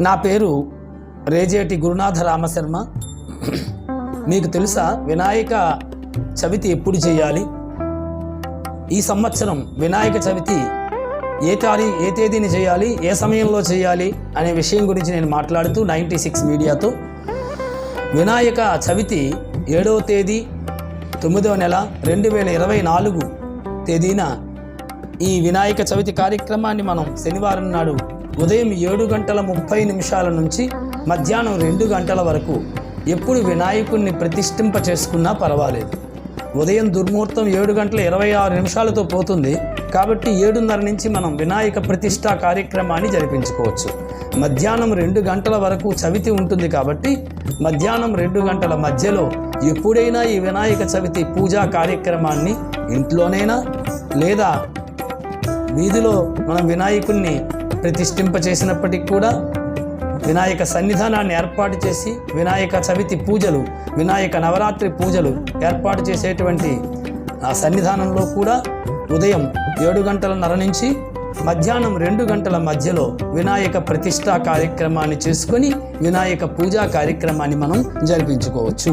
నా పేరు రేజేటి గురునాథ రామశర్మ మీకు తెలుసా వినాయక చవితి ఎప్పుడు చేయాలి? ఈ సంవత్సరం వినాయక చవితి ఏ తారీ ఏ తేదీని చేయాలి? ఏ సమయంలో చేయాలి? అనే విషయం గురించి నేను మాట్లాడుతూ నైంటీ సిక్స్ మీడియాతో. వినాయక చవితి ఏడవ తేదీ తొమ్మిదవ నెల రెండు వేల ఇరవై నాలుగు తేదీన ఈ వినాయక చవితి కార్యక్రమాన్ని మనం శనివారం నాడు ఉదయం ఏడు గంటల ముప్పై నిమిషాల నుంచి మధ్యాహ్నం రెండు గంటల వరకు ఎప్పుడు వినాయకుడిని ప్రతిష్ఠింప చేసుకున్నా పర్వాలేదు. ఉదయం దుర్ముహూర్తం ఏడు గంటల ఇరవై ఆరు నిమిషాలతో పోతుంది. కాబట్టి ఏడున్నర నుంచి మనం వినాయక ప్రతిష్ఠా కార్యక్రమాన్ని జరిపించుకోవచ్చు. మధ్యాహ్నం రెండు గంటల వరకు చవితి ఉంటుంది కాబట్టి మధ్యాహ్నం రెండు గంటల మధ్యలో ఎప్పుడైనా ఈ వినాయక చవితి పూజా కార్యక్రమాన్ని ఇంట్లోనైనా లేదా వీధిలో మనం వినాయకుణ్ణి ప్రతిష్ఠింప చేసినప్పటికి కూడా వినాయక సన్నిధానాన్ని ఏర్పాటు చేసి వినాయక చవితి పూజలు వినాయక నవరాత్రి పూజలు ఏర్పాటు చేసేటువంటి ఆ సన్నిధానంలో కూడా ఉదయం ఏడు గంటలన్నర నుంచి మధ్యాహ్నం రెండు గంటల మధ్యలో వినాయక ప్రతిష్టా కార్యక్రమాన్ని చేసుకొని వినాయక పూజా కార్యక్రమాన్ని మనం జరిపించుకోవచ్చు.